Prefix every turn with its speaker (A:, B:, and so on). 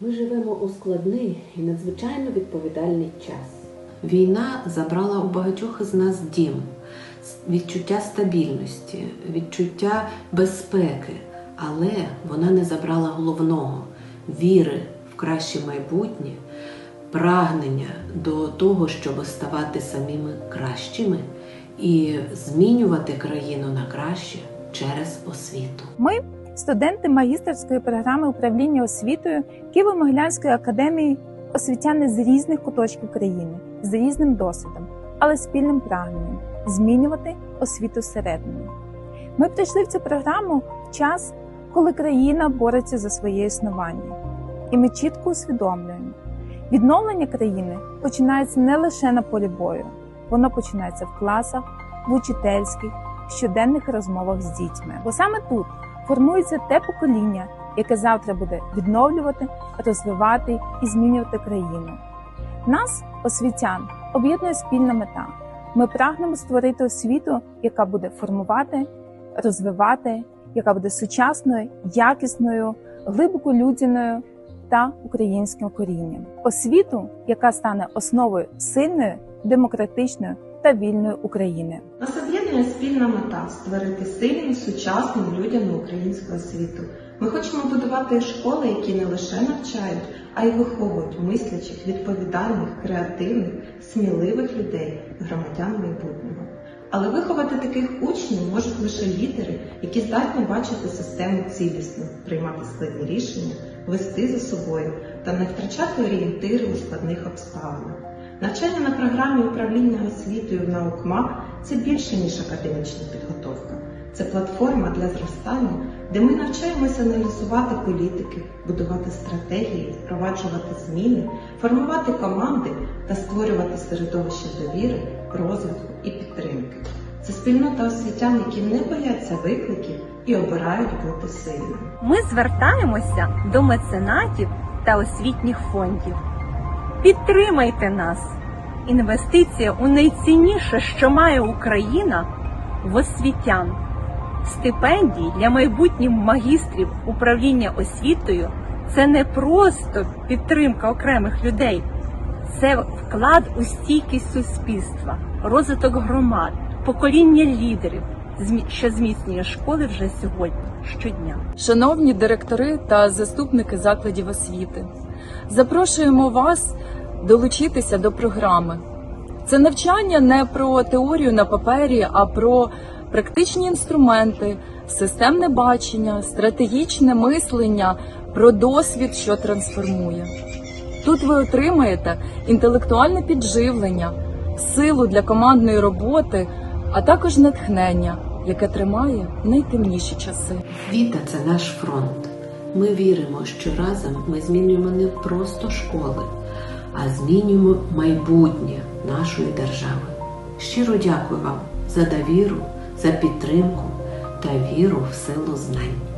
A: Ми живемо у складний і надзвичайно відповідальний час. Війна забрала у багатьох із нас дім, відчуття стабільності, відчуття безпеки, але вона не забрала головного віри в краще майбутнє, прагнення до того, щоб ставати самими кращими і змінювати країну на краще через освіту.
B: Ми студенти магістерської програми управління освітою Києво-Могилянської академії, освітяни з різних куточків країни, з різним досвідом, але спільним прагненням змінювати освіту зсередини. Ми прийшли в цю програму в час, коли країна бореться за своє існування, і ми чітко усвідомлюємо, відновлення країни починається не лише на полі бою, воно починається в класах, в учительських, щоденних розмовах з дітьми. Бо саме тут формується те покоління, яке завтра буде відновлювати, розвивати і змінювати країну. Нас, освітян, об'єднує спільна мета. Ми прагнемо створити освіту, яка буде формувати, розвивати, яка буде сучасною, якісною, глибоко людяною та українським корінням. Освіту, яка стане основою сильної, демократичної та вільної України.
C: Нас спільна мета створити сильну, сучасну, людяну українську освіту. Ми хочемо будувати школи, які не лише навчають, а й виховують мислячих, відповідальних, креативних, сміливих людей, громадян майбутнього. Але виховати таких учнів можуть лише лідери, які здатні бачити систему цілісно, приймати складні рішення, вести за собою та не втрачати орієнтири у складних обставинах. Навчання на програмі управління освітою в наукмак це більше ніж академічна підготовка. Це платформа для зростання, де ми навчаємося аналізувати політики, будувати стратегії, впроваджувати зміни, формувати команди та створювати середовище довіри, розвитку і підтримки. Це спільнота освітян, які не бояться викликів і обирають бути сильними.
D: Ми звертаємося до меценатів та освітніх фондів. Підтримайте нас! Інвестиція у найцінніше, що має Україна в освітян. Стипендії для майбутніх магістрів управління освітою це не просто підтримка окремих людей, це вклад у стійкість суспільства, розвиток громад, покоління лідерів, що зміцнює школи вже сьогодні, щодня.
E: Шановні директори та заступники закладів освіти, запрошуємо вас долучитися до програми. Це навчання не про теорію на папері, а про практичні інструменти, системне бачення, стратегічне мислення, про досвід, що трансформує. Тут ви отримаєте інтелектуальне підживлення, силу для командної роботи, а також натхнення, яке тримає найтемніші часи.
A: Освіта це наш фронт. Ми віримо, що разом ми змінюємо не просто школи, а змінюємо майбутнє нашої держави. Щиро дякую вам за довіру, за підтримку та віру в силу знань.